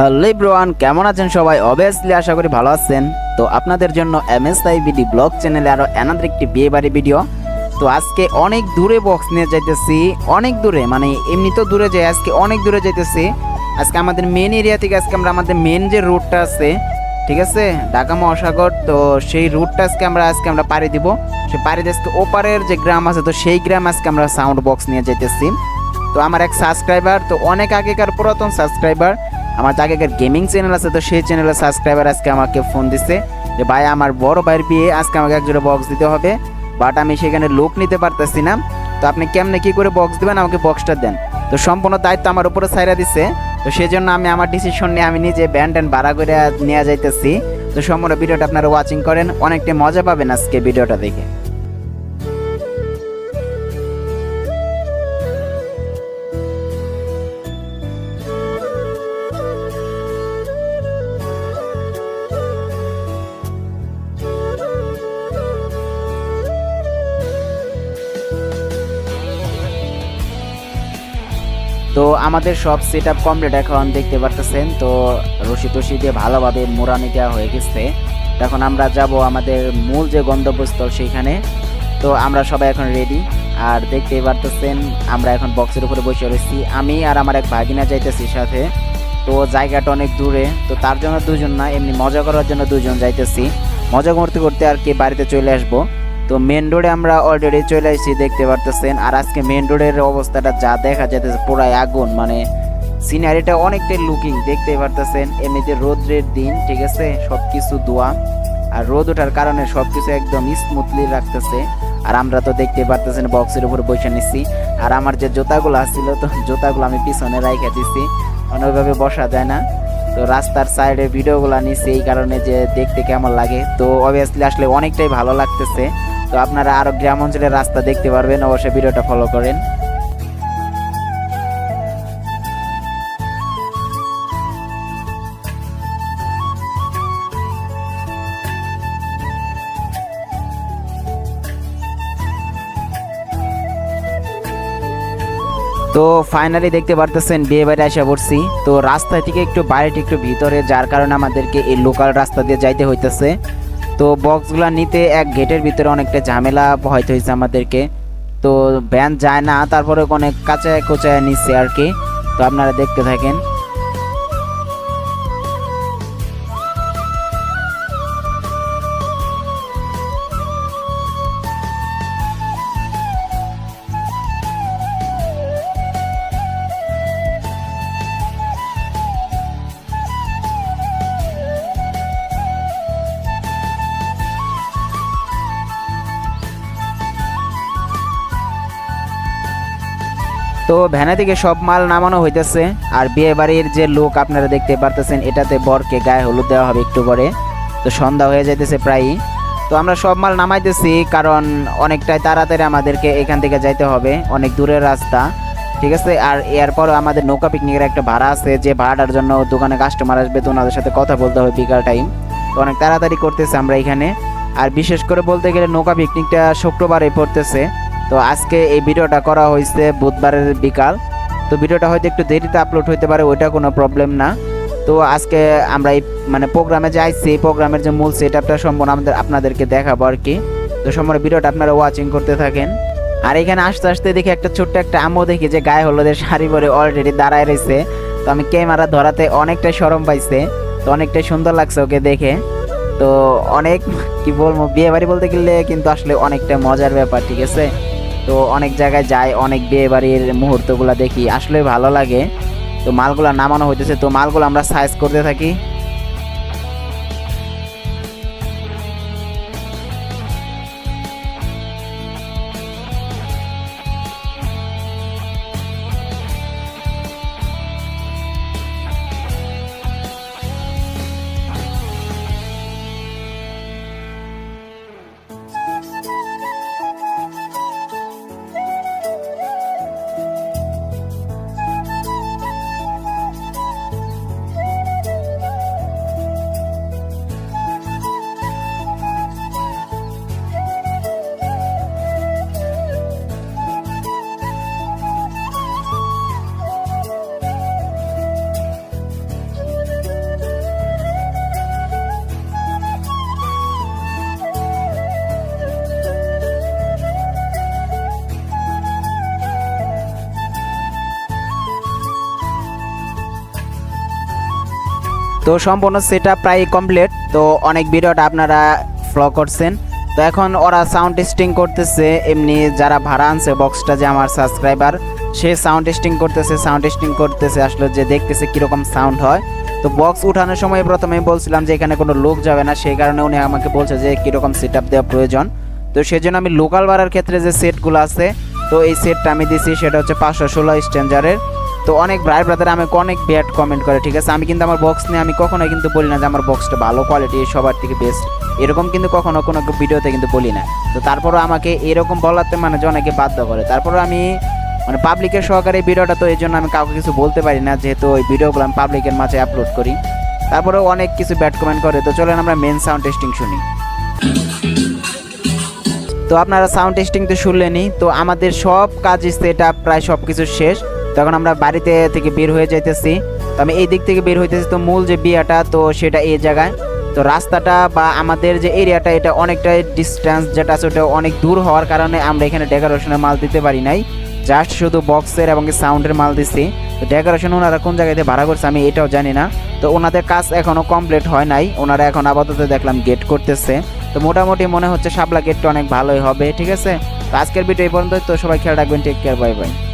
Hello ব্রোয়ান কেমন আছেন সবাই? অবভিয়াসলি আশা করি ভালো আছেন। তো আপনাদের জন্য এম এস বিডি ব্লগ চ্যানেলে আরও এনাদের একটি বিয়ে বাড়ি ভিডিও তো আজকে অনেক দূরে বক্স নিয়ে যাইতেছি। অনেক দূরে মানে এমনি তো দূরে যাই, আজকে অনেক দূরে যাইতেছি। আজকে আমাদের মেন এরিয়া থেকে আজকে আমরা আমাদের মেন যে রুটটা আছে, ঠিক আছে? ঢাকা মহাসাগর, তো সেই রুটটা আজকে আমরা আজকে আমরা পাড়ি দিব। সে পাড়ি আজকে ওপারের যে গ্রাম আছে, তো সেই গ্রাম আজকে আমরা সাউন্ড বক্স নিয়ে যাইতেছি। তো আমার এক সাবস্ক্রাইবার তো অনেক আগেকার পুরাতন সাবস্ক্রাইবার আমার যে আগেকার গেমিং চ্যানেল আছে, তো সেই চ্যানেলের সাবস্ক্রাইবার আজকে আমাকে ফোন দিছে যে, ভাই, আমার বড় ভাইয়ের বিয়ে, আজকে আমাকে এক জোড়া বক্স দিতে হবে বাট আমি সেখানে লোক নিতে পারতেছি না। তো আপনি কেমনে কি করে বক্স দিবেন? আমাকে বক্সটা দেন। তো সম্পূর্ণ দায়িত্ব আমার উপরে ছাইরা দিছে। তো সেই জন্য আমি আমার ডিসিশন নিয়ে আমি নিজে ব্যান্ড ট্যান্ড ভাড়া করে নিয়ে যাইতেছি। তো সম্পূর্ণ ভিডিওটা আপনারা ওয়াচিং করেন অনেকটা মজা পাবেন আজকে ভিডিওটা দেখে। তো আমাদের সব সেট আপ কমপ্লিট এখন দেখতে পারতেছেন। তো রশি টসি দিয়ে ভালোভাবে মোড়ানি দেওয়া হয়ে গেছে। তো এখন আমরা যাব আমাদের মূল যে গন্তব্যস্থল সেইখানে। তো আমরা সবাই এখন রেডি আর দেখতে পারতেছেন, আমরা এখন বক্সের উপরে বসে রয়েছি। আমি আর আমার এক ভাগিনা যাইতেছি সাথে। তো জায়গাটা অনেক দূরে। তো তার জন্য দুজন না, এমনি মজা করার জন্য দুজন যাইতেছি। মজা করতে করতে আর কি বাড়িতে চলে আসব। তো মেন রোডে আমরা অলরেডি চলে এসেছি দেখতে পারতেছেন। আর আজকে মেন রোডের অবস্থাটা যা দেখা যাইতেছে, পুরাই আগুন। মানে সিনারিটা অনেকটাই লুকিং দেখতে পারতেছেন। এমনিতে রোদ্রের দিন, ঠিক আছে? সব কিছু দোয়া আর রোদ ওঠার কারণে সব কিছু একদম স্মুথলি রাখতেছে। আর আমরা তো দেখতে পারতেছেন বক্সের উপর বসে নিচ্ছি আর আমার যে জুতাগুলো আসছিল তো জুতাগুলো আমি পিছনে রাইখা দিচ্ছি অনেকভাবে বসা যায় না। তো রাস্তার সাইডে ভিডিওগুলো নিচ্ছি এই কারণে যে দেখতে কেমন লাগে। তো অবভিয়াসলি আসলে অনেকটাই ভালো লাগতেছে। তো আপনারা আরও গ্রাম অঞ্চলের রাস্তা দেখতে পারবেন, অবশ্যই ভিডিওটা ফলো করেন। তো ফাইনালি দেখতে পারতেছেন, বিয়ে বাড়ি আসা পড়ছি। তো রাস্তা থেকে একটু বাইরে একটু ভিতরে, যার কারণে আমাদেরকে এই লোকাল রাস্তা দিয়ে যাইতে হইতেছে। তো বক্সগুলো নিতে এক গেটের ভিতরে অনেকটা ঝামেলা হয়তো হয়েছে আমাদেরকে। তো ব্যান যায় না, তারপরে অনেক কাঁচায় কোচায় নিচ্ছে আর কি। তো আপনারা দেখতে থাকেন। তো ভ্যানে থেকে সব মাল নামানো হইতেছে, আর বিয়ে বাড়ির যে লোক আপনারা দেখতে পারতেছেন, এটাতে বরকে গায়ে হলুদ দেওয়া হবে একটু করে। তো সন্ধ্যা হয়ে যাইতেছে প্রায়ই। তো আমরা সব মাল নামাইতেছি, কারণ অনেকটাই তাড়াতাড়ি আমাদেরকে এখান থেকে যাইতে হবে, অনেক দূরের রাস্তা। ঠিক আছে? আর এরপর আমাদের নৌকা পিকনিকের একটা ভাড়া আছে, যে ভাড়াটার জন্য দোকানে কাস্টমার আসবে, তো ওনাদের সাথে কথা বলতে হবে বিকাল টাইম তো অনেক তাড়াতাড়ি করতেছে আমরা এখানে। আর বিশেষ করে বলতে গেলে নৌকা পিকনিকটা শুক্রবারে পড়তেছে। তো আজকে এই ভিডিওটা করা হয়েছে বুধবারের বিকাল। তো ভিডিওটা হয়তো একটু দেরিতে আপলোড হইতে পারে, ওইটা কোনো প্রবলেম না। তো আজকে আমরা এই মানে প্রোগ্রামে যাইছি এই প্রোগ্রামের যে মূল সেট আপটা সম্পূর্ণ আমাদের, আপনাদেরকে দেখাবো আর কি। তো সম্পূর্ণ ভিডিওটা আপনারা ওয়াচিং করতে থাকেন। আর এখানে আসতে আসতে দেখি একটা ছোট্ট একটা আমও দেখি যে গায়ে হলুদের শাড়ি পরে অলরেডি দাঁড়ায় রয়েছে। তো আমি ক্যামেরা ধরাতে অনেকটাই সরম পাইছে। তো অনেকটাই সুন্দর লাগছে ওকে দেখে। তো অনেক, কি বলব, বিয়ে বাড়ি বলতে গেলে কিন্তু আসলে অনেকটা মজার ব্যাপার, ঠিক আছে? তো অনেক জায়গায় যাই, অনেক বিয়ে বাড়ির মুহূর্তগুলো দেখি আসলে ভালো লাগে। তো মালগুলো নামানো হইতেছে, তো মালগুলো আমরা সাইজ করতে থাকি। তো সম্পূর্ণ সেটা প্রায় কমপ্লিট তো অনেক ভিডিওটা আপনারা ফ্লো করছেন। তো এখন ওরা সাউন্ড টেস্টিং করতেছে, এমনি যারা ভাড়া আনছে বক্সটা যে আমার সাবস্ক্রাইবার সে সাউন্ড টেস্টিং করতেছে সাউন্ড টেস্টিং করতেছে, আসলে যে দেখতেছে কীরকম সাউন্ড হয়। তো বক্স উঠানোর সময় প্রথমে বলছিলাম যে এখানে কোনো লোক যাবে না, সেই কারণে উনি আমাকে বলছে যে কীরকম সেট আপ দেওয়া প্রয়োজন। তো সেজন্য আমি লোকাল ভাড়ার ক্ষেত্রে যে সেটগুলো আছে, তো এই সেটটা আমি দিছি, সেটা হচ্ছে পাঁচশো ষোলো স্ট্যান্ডারের তো অনেক ব্রাই ব্রাদার আমাকে অনেক ব্যাড কমেন্ট করে, ঠিক আছে? আমি কিন্তু আমার বক্স নিয়ে আমি কখনোই কিন্তু বলি না যে আমার বক্সটা ভালো কোয়ালিটি সবার থেকে বেস্ট এরকম কিন্তু কখনো কোনো ভিডিওতে কিন্তু বলি না। তো তারপরও আমাকে এরকম বলাতে মানে যে অনেকে বাধ্য করে। তারপরে আমি মানে পাবলিকের সহকারে ভিডিওটা তো এই জন্য আমি কাউকে কিছু বলতে পারি না, যেহেতু ওই ভিডিওগুলো আমি পাবলিকের মাঝে আপলোড করি। তারপরেও অনেক কিছু ব্যাড কমেন্ট করে। তো চলেন আমরা মেন সাউন্ড টেস্টিং শুনি। তো আপনারা সাউন্ড টেস্টিং তো শুনলেনই। তো আমাদের সব কাজ সেট আপ প্রায় সব কিছু শেষ। তখন আমরা বাড়িতে থেকে বের হয়ে যাইতেছি। তো আমি এই দিক থেকে বের হইতেছি, তো মূল যে বিয়াটা, তো সেটা এই জায়গায়। তো রাস্তাটা বা আমাদের যে এরিয়াটা, এটা অনেকটাই ডিস্টেন্স যেটা আছে ওটা অনেক দূর হওয়ার কারণে আমরা এখানে ডেকোরেশনের মাল দিতে পারি নাই। জাস্ট শুধু বক্সের এবং সাউন্ডের মাল দিচ্ছি তো ডেকোরেশন ওনারা কোন জায়গাতে ভাড়া করছে আমি এটাও জানি না। তো ওনাদের কাজ এখনও কমপ্লিট হয় নাই। ওনারা এখন আপাতত দেখলাম গেট করতেছে। তো মোটামুটি মনে হচ্ছে শাপলা গেটটা অনেক ভালোই হবে, ঠিক আছে? তো আজকের ভিডিও এই পর্যন্ত তো সবাই খেয়াল রাখবেন টেক কেয়ার বাই বাই